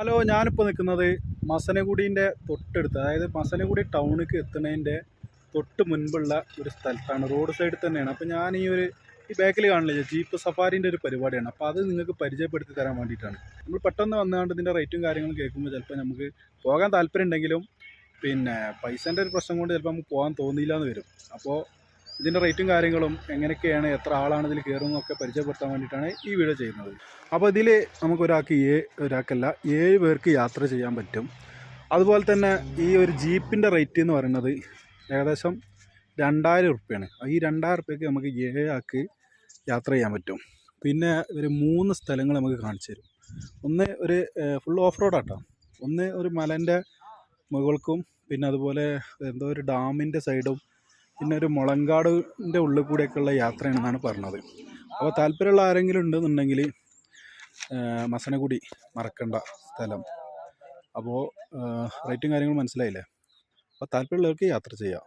Hello ഞാനിപ്പോൾ നിൽക്കുന്നത് മസനഗുഡീന്റെ തൊട്ടടുത്ത് അതായത് മസനഗുഡി ടൗണിലേക്ക് എത്തുന്നതിന്റെ തൊട്ട് മുൻപുള്ള ഒരു സ്ഥലത്താണ്. റോഡ് സൈഡിൽ തന്നെയാണ്. അപ്പോൾ ഞാൻ ഈ ഒരു ഈ ബാക്കിൽ കാണില്ല ജീപ്പ് സഫാരിന്റെ ഒരു പരിപാടിയാണ്. അപ്പോൾ അത് നിങ്ങൾക്ക് പരിചയപ്പെടുത്തി തരാൻ വേണ്ടിയിട്ടാണ്. നമ്മൾ പെട്ടെന്ന് വന്നുകൊണ്ട് ഇതിന്റെ റേറ്റും കാര്യങ്ങളും കേൾക്കുമ്പോൾ ചിലപ്പോൾ നമുക്ക് പോകാൻ താല്പര്യം ഉണ്ടെങ്കിലും പിന്നെ പൈസേന്റെ ഒരു പ്രശ്നം കൊണ്ട് ചിലപ്പോൾ നമുക്ക് പോകാൻ തോന്നിയില്ല എന്ന് വരും. അപ്പോൾ ഇതിന്റെ റേറ്റും കാര്യങ്ങളും എങ്ങനെയൊക്കെയാണ് എത്ര ആളാണ് ഇതിൽ കയറുന്നതൊക്കെ പരിചയപ്പെടുത്താൻ വേണ്ടിയിട്ടാണ് ഈ വീഡിയോ ചെയ്യുന്നത്. അപ്പോൾ ഇതിൽ നമുക്കൊരാൾക്ക് ഏ ഒരാൾക്കല്ല ഏഴ് പേർക്ക് യാത്ര ചെയ്യാൻ പറ്റും. അതുപോലെ തന്നെ ഈ ഒരു ജീപ്പിന്റെ റേറ്റ് എന്ന് പറയുന്നത് ഏകദേശം രണ്ടായിരം ഉറുപ്പ്യാണ്. ഈ രണ്ടായിരം ഉറുപ്പ്യക്ക് നമുക്ക് ഏഴാൾക്ക് യാത്ര ചെയ്യാൻ പറ്റും. പിന്നെ ഒരു മൂന്ന് സ്ഥലങ്ങൾ നമുക്ക് കാണിച്ചു തരും. ഒന്ന് ഒരു ഫുൾ ഓഫ് റോഡാട്ടോ ഒന്ന് ഒരു മലന്റെ മുകൾക്കും പിന്നെ അതുപോലെ എന്തോ ഒരു ഡാമിന്റെ സൈഡും പിന്നെ ഒരു മുളങ്കാടിന്റെ ഉള്ളിൽ കൂടെയൊക്കെയുള്ള യാത്രയാണെന്നാണ് പറഞ്ഞത്. അപ്പോൾ താല്പര്യമുള്ള ആരെങ്കിലും ഉണ്ടെന്നുണ്ടെങ്കിൽ മസനഗുടി മറക്കണ്ട സ്ഥലം. അപ്പോൾ റേറ്റും കാര്യങ്ങളും മനസ്സിലായില്ലേ? അപ്പോൾ താല്പര്യമുള്ളവർക്ക് യാത്ര ചെയ്യാം.